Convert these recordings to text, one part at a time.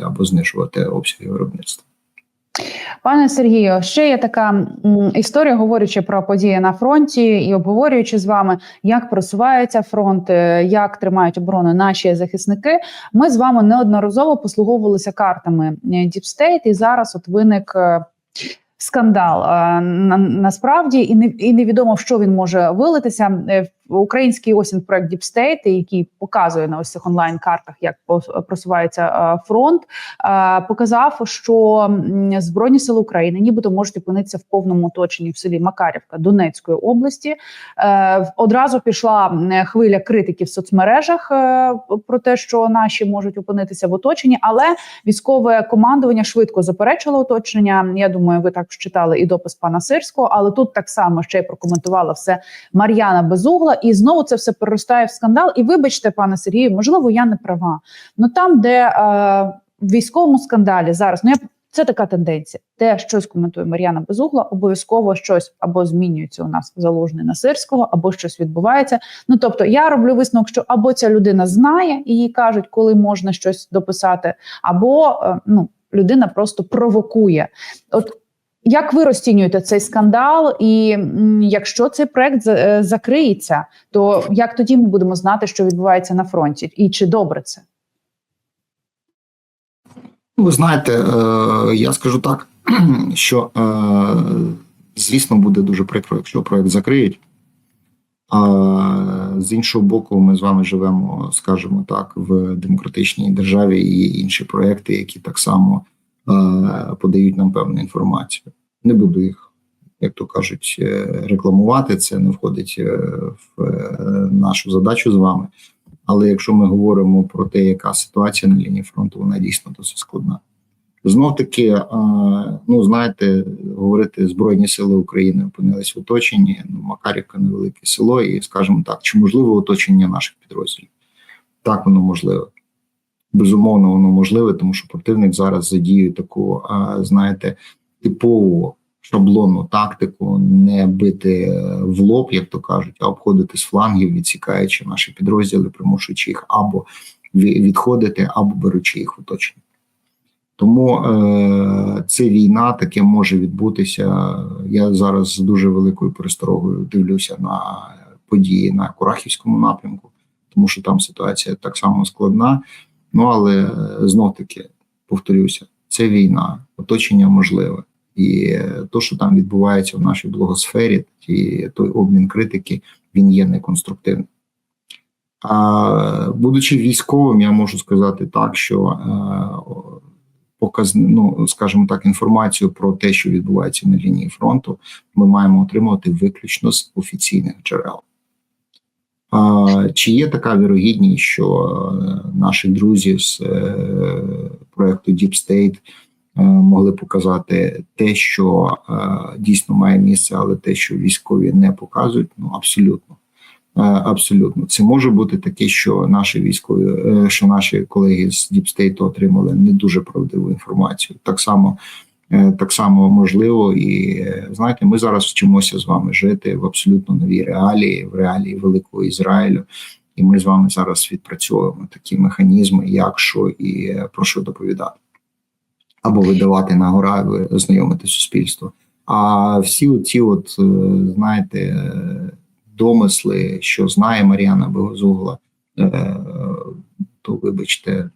або знижувати обсяги виробництва. Пане Сергію, ще є така історія, говорячи про події на фронті і обговорюючи з вами, як просувається фронт, е, як тримають оборону наші захисники. Ми з вами неодноразово послуговувалися картами State, і зараз от виник. е, Скандал Е, на, насправді і не і невідомо, що він може вилитися. Український ось проект Deep State, який показує на ось цих онлайн картах, як просувається е, фронт, е, показав, що збройні сили України, нібито можуть опинитися в повному оточенні в селі Макарівка Донецької області. Е, Одразу пішла хвиля критики в соцмережах про те, що наші можуть опинитися в оточенні, але військове командування швидко заперечило оточення. Я думаю, ви також читали і допис пана Сирського, але тут так само ще й прокоментувала все Мар'яна Безугла, і знову це все переростає в скандал. І вибачте, пане Сергію, можливо, я не права. Ну там, де е, в військовому скандалі зараз, ну я це така тенденція. Де щось коментує Мар'яна Безугла, обов'язково щось або змінюється у нас залужний на Сирського, або щось відбувається. Ну тобто, я роблю висновок, що або ця людина знає і їй кажуть, коли можна щось дописати, або е, ну людина просто провокує. От як ви розцінюєте цей скандал? І якщо цей проект е, закриється, то як тоді ми будемо знати, що відбувається на фронті, і чи добре це? Ви знаєте, е, я скажу так, що е, звісно буде дуже прикро, якщо проект закриють. А з іншого боку, ми з вами живемо, скажімо так, в демократичній державі і інші проекти, які так само подають нам певну інформацію. Не буду їх, як то кажуть, е, рекламувати. Це не входить е, в е, нашу задачу з вами. Але якщо ми говоримо про те, яка ситуація на лінії фронту, вона дійсно досить складна. Знов таки, е, ну знаєте, говорити Збройні Сили України опинились в оточенні. Ну, Макарівка невелике село, і скажімо так, чи можливо оточення наших підрозділів? Так, воно можливе. Безумовно, воно можливе, тому що противник зараз задіює таку, знаєте, типову шаблонну тактику, не бити е, в лоб, як то кажуть, а обходити з флангів, відсікаючи наші підрозділи, примушуючи їх або відходити, або беручи їх в оточення. Тому е, це війна таке може відбутися. Я зараз з дуже великою пересторогою дивлюся на події на Курахівському напрямку, тому що там ситуація так само складна. Ну але знов таки повторюся, це війна, оточення можливе. І то, що там відбувається в нашій блогосфері, ті, той обмін критики, він є неконструктивним. А будучи військовим, я можу сказати так, що е, показ, ну, скажімо так, інформацію про те, що відбувається на лінії фронту, ми маємо отримувати виключно з офіційних джерел. Чи є така вірогідність, що е, наші друзі з е, проекту Deep State е, могли показати те, що дійсно має місце, але те, що військові не показують, ну абсолютно. Абсолютно, це може бути таке, що наші військові, що наші колеги з State отримали не дуже правдиву інформацію. Так само, так само можливо, і е, знаєте, ми зараз вчимося з вами жити в абсолютно новій реалії, в реалії великого Ізраїлю. І ми з вами зараз відпрацьовуємо такі механізми, як що і е, про що доповідати, або видавати на гора, знайомити суспільство. А всі ці, от е, знаєте, е, домисли, що знає Мар'яна Богозугла, е, то вибачте,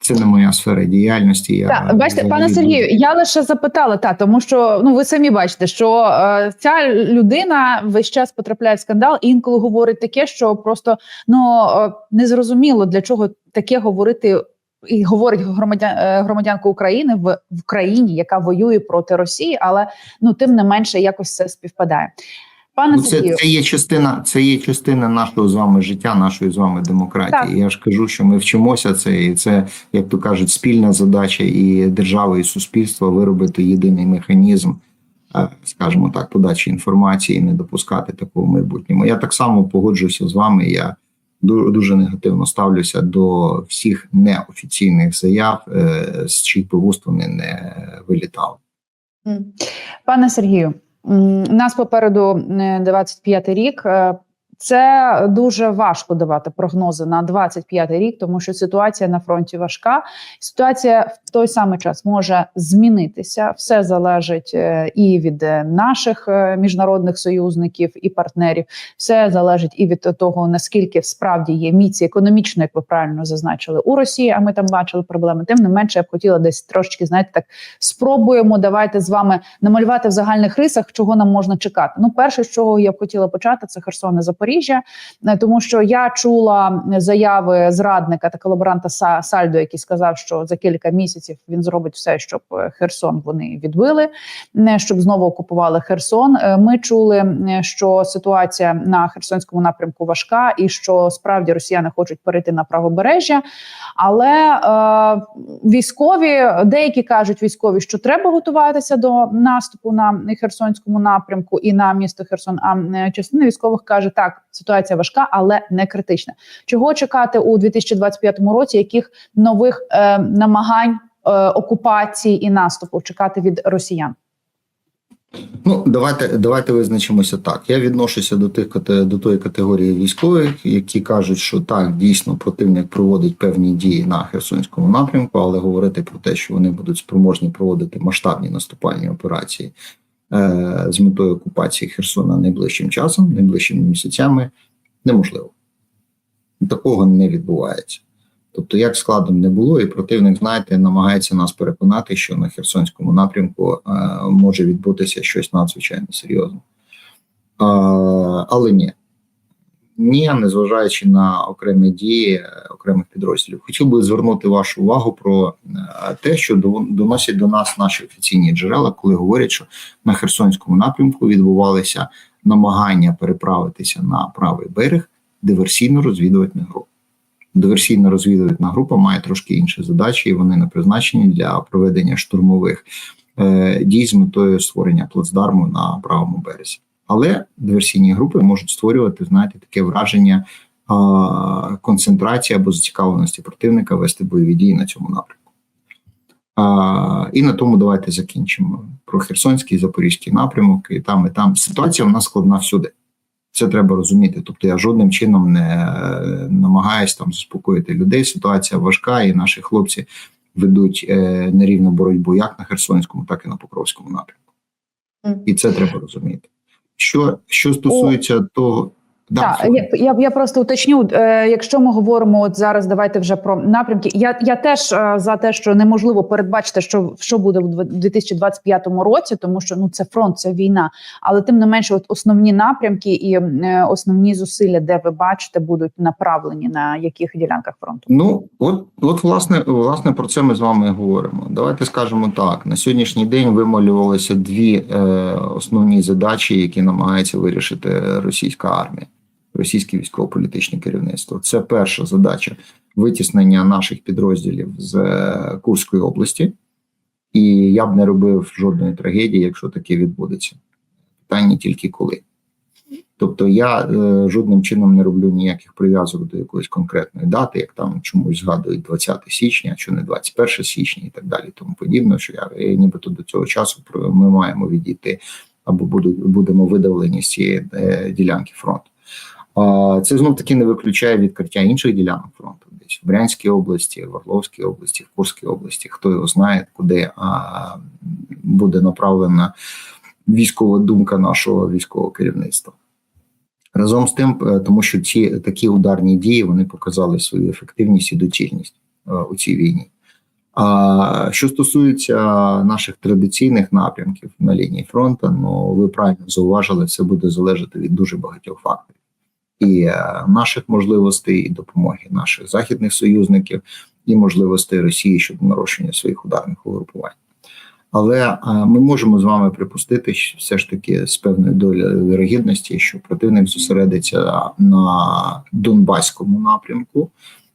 це не моя сфера діяльності. Я Так, бачите, пане Сергію, я лише запитала та тому, що ну ви самі бачите, що е, ця людина весь час потрапляє в скандал, і інколи говорить таке, що просто ну е, незрозуміло для чого таке говорити. І говорить громадян е, громадянка України в, в країні, яка воює проти Росії, але ну тим не менше якось це співпадає. Пане Ну, це, це є частина, це є частина нашого з вами життя, нашої з вами демократії. Так. Я ж кажу, що ми вчимося це, і це, як то кажуть, спільна задача і держави, і суспільства виробити єдиний механізм, е, скажімо так, подачі інформації, і не допускати такого в майбутньому. Я так само погоджуюся з вами. Я ду- дуже негативно ставлюся до всіх неофіційних заяв, е, з чиїх би вуст вони не вилітали. Пане Сергію, нас попереду е, 25-й рік. Це дуже важко давати прогнози на 25 рік, тому що ситуація на фронті важка. Ситуація в той самий час може змінитися. Все залежить е, і від наших е, міжнародних союзників і партнерів. Все залежить і від того наскільки справді є міці економічно, як ви правильно зазначили у Росії. А ми там бачили проблеми. Тим не менше, я б хотіла десь трошечки знаєте, так спробуємо. Давайте з вами намалювати в загальних рисах, чого нам можна чекати. Ну, перше, з чого я б хотіла почати, це Херсон і Запоріжжя, Е, тому що я чула заяви зрадника та колаборанта Са- Сальдо, який сказав, що за кілька місяців він зробить все, щоб е, Херсон вони відбили, не щоб знову окупували Херсон. Е, Ми чули, що ситуація на Херсонському напрямку важка, і що справді росіяни хочуть перейти на правобережжя. Але е, військові деякі кажуть військові, що треба готуватися до наступу на Херсонському напрямку і на місто Херсон. А частина військових каже, так ситуація важка, але не критична. Чого чекати у 2025 році? Яких нових е, намагань е, окупації і наступу чекати від росіян? Ну, давайте давайте визначимося так. Я відношуся до тих до тої категорії військових, які кажуть, що так дійсно противник проводить певні дії на Херсонському напрямку, але говорити про те, що вони будуть спроможні проводити масштабні наступальні операції з метою окупації Херсона найближчим часом, найближчими місяцями, неможливо. Такого не відбувається. Тобто, як складом не було, і противник, знаєте, намагається нас переконати, що на Херсонському напрямку е, може відбутися щось надзвичайно серйозне. Е, але ні. Ні, незважаючи на окремі дії е, окремих підрозділів. Хотів би звернути вашу увагу про е, те, що до- доносять до нас наші офіційні джерела, коли говорять, що на Херсонському напрямку відбувалися намагання переправитися на правий берег диверсійно-розвідувальних груп. Диверсійно-розвідувальна група має трошки інші задачі, і вони не призначені для проведення штурмових е, дій з метою створення плацдарму на правому березі. Але диверсійні групи можуть створювати, знаєте, таке враження концентрації або зацікавленості противника вести бойові дії на цьому напрямку. А, і на тому давайте закінчимо про Херсонський і Запорізький напрямок. І там, і там ситуація в нас складна всюди. Це треба розуміти. Тобто я жодним чином не намагаюсь там заспокоїти людей. Ситуація важка, і наші хлопці ведуть е, нерівну боротьбу як на Херсонському, так і на Покровському напрямку. І це треба розуміти. Що, що стосується того, да, Так, я, я, я просто уточню, е, якщо ми говоримо от зараз, давайте вже про напрямки. Я, я теж е, за те, що неможливо передбачити, що, що буде в дв- 2025 році, тому що ну це фронт, це війна. Але тим не менше, от основні напрямки і е, основні зусилля, де ви бачите, будуть направлені на яких ділянках фронту. Ну, от, от власне, власне, про це ми з вами говоримо. Давайте скажемо так: на сьогоднішній день вималювалися дві е, основні задачі, які намагається вирішити російська армія, російське військово-політичне керівництво. Це перша задача витіснення наших підрозділів з е, Курської області, і я б не робив жодної трагедії, якщо таке відбудеться. Питання тільки коли. Тобто я е, жодним чином не роблю ніяких прив'язок до якоїсь конкретної дати, як там чомусь згадують 20 січня, чи не 21 січня і так далі, тому подібне, що я е, нібито до цього часу ми маємо відійти або будуть будемо видавлені з цієї е, ділянки фронту. Це знов таки не виключає відкриття інших ділянок фронту, десь в Брянській області, в Орловській області, в Курській області. Хто його знає, куди буде направлена військова думка нашого військового керівництва. Разом з тим, е, тому що ці такі ударні дії вони показали свою ефективність і доцільність е, у цій війні. А що стосується наших традиційних напрямків на лінії фронту, ну ви правильно зауважили, це буде залежати від дуже багатьох факторів і е, наших можливостей, і допомоги наших західних союзників, і можливостей Росії щодо нарощення своїх ударних угрупувань. Але е, ми можемо з вами припустити, що все ж таки з певною долею вірогідності, що противник зосередиться на Донбаському напрямку,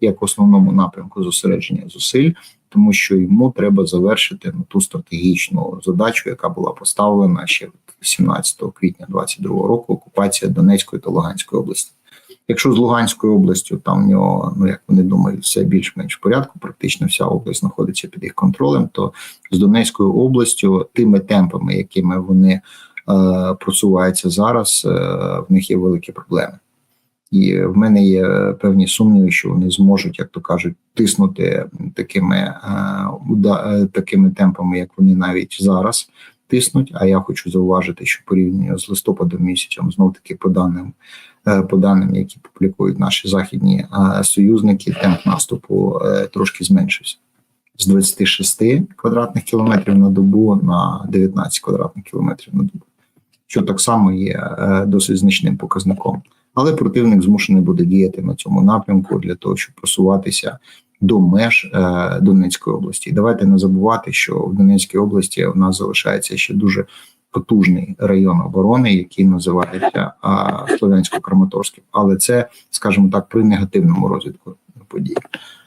як основному напрямку зосередження зусиль, тому що йому треба завершити ну, ту стратегічну задачу, яка була поставлена ще 17 квітня 2022 року. Окупація Донецької та Луганської області. Якщо з Луганською областю там в нього, ну як вони думають, все більш-менш в порядку, практично вся область знаходиться під їх контролем, то з Донецькою областю тими темпами, якими вони е, просуваються зараз, е, в них є великі проблеми. І в мене є певні сумніви, що вони зможуть, як то кажуть, тиснути такими е, е, такими темпами, як вони навіть зараз тиснуть. А я хочу зауважити, що порівняно з листопадом місяцем, знов таки по даним, е, по даним, які публікують наші західні союзники, темп наступу трошки зменшився з 26 квадратних кілометрів на добу на 19 квадратних кілометрів на добу, що так само є досить значним показником. Але противник змушений буде діяти на цьому напрямку для того, щоб просуватися до меж е, Донецької області. Давайте не забувати, що в Донецькій області у нас залишається ще дуже потужний район оборони, який називається Слов'янсько-Краматорським. Але це, скажімо так, при негативному розвитку подій.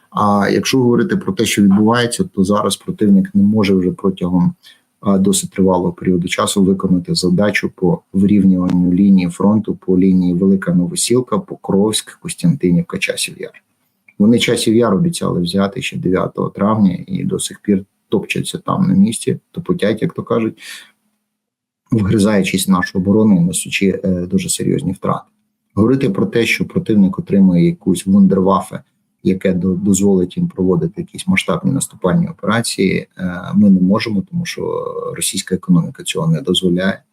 А якщо говорити про те, що відбувається, то зараз противник не може вже протягом досить тривалого періоду часу виконати задачу по вирівнюванню лінії фронту по лінії Велика Новосілка, Покровськ, Костянтинівка, Часів Яр. Вони часів яр обіцяли взяти ще 9 травня і до сих пір топчаться там на місці, топотять, як то кажуть, вгризаючись в нашу оборону і несучи е, дуже серйозні втрати. Говорити про те, що противник отримує якусь вундервафе, яке до- дозволить їм проводити якісь масштабні наступальні операції, е, ми не можемо, тому що російська економіка цього не дозволяє.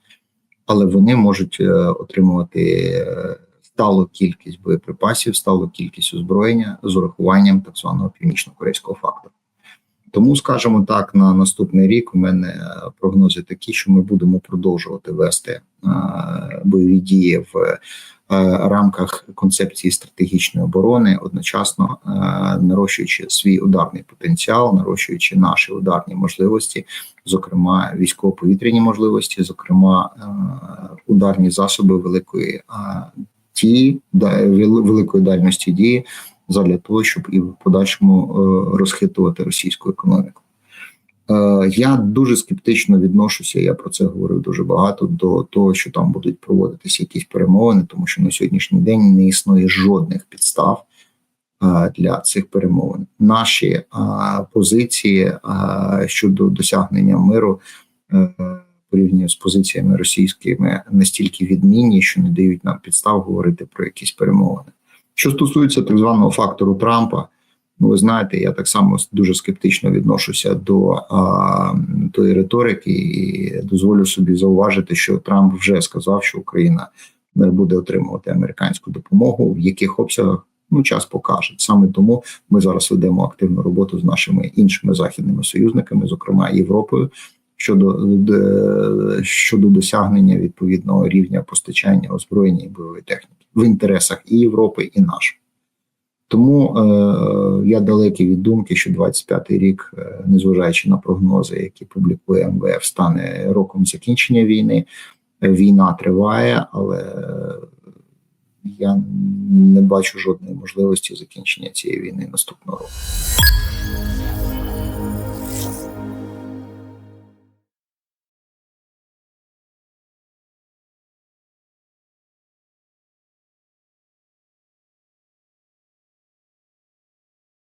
Але вони можуть е, отримувати е, сталу кількість боєприпасів, сталу кількість озброєння з урахуванням так званого північно-корейського фактору. Тому, скажімо так, на наступний рік у мене прогнози такі, що ми будемо продовжувати вести бойові дії в рамках концепції стратегічної оборони, одночасно е, нарощуючи свій ударний потенціал, нарощуючи наші ударні можливості, зокрема військово-повітряні можливості, зокрема е, ударні засоби великої е, вел- великої дальності дії, задля того, щоб і в подальшому е, розхитувати російську економіку. Е, Я дуже скептично відношуся. Я про це говорив дуже багато до того, що там будуть проводитися якісь перемовини, тому що на сьогоднішній день не існує жодних підстав е, для цих перемовин. Наші е, позиції щодо досягнення миру порівняно з позиціями російськими настільки відмінні, що не дають нам підстав говорити про якісь перемовини. Що стосується так званого фактору Трампа, ну ви знаєте, я так само дуже скептично відношуся до а, тої риторики і дозволю собі зауважити, що Трамп вже сказав, що Україна не буде отримувати американську допомогу, в яких обсягах. Ну, час покаже саме тому ми зараз ведемо активну роботу з нашими іншими західними союзниками, зокрема Європою, щодо щодо досягнення відповідного рівня постачання озброєння і бойової техніки в інтересах і Європи, і наших. Тому е, я далекий від думки, що 25-й рік, е, незважаючи на прогнози, які публікує МВФ, стане роком закінчення війни. Війна триває, але е, я не бачу жодної можливості закінчення цієї війни наступного року.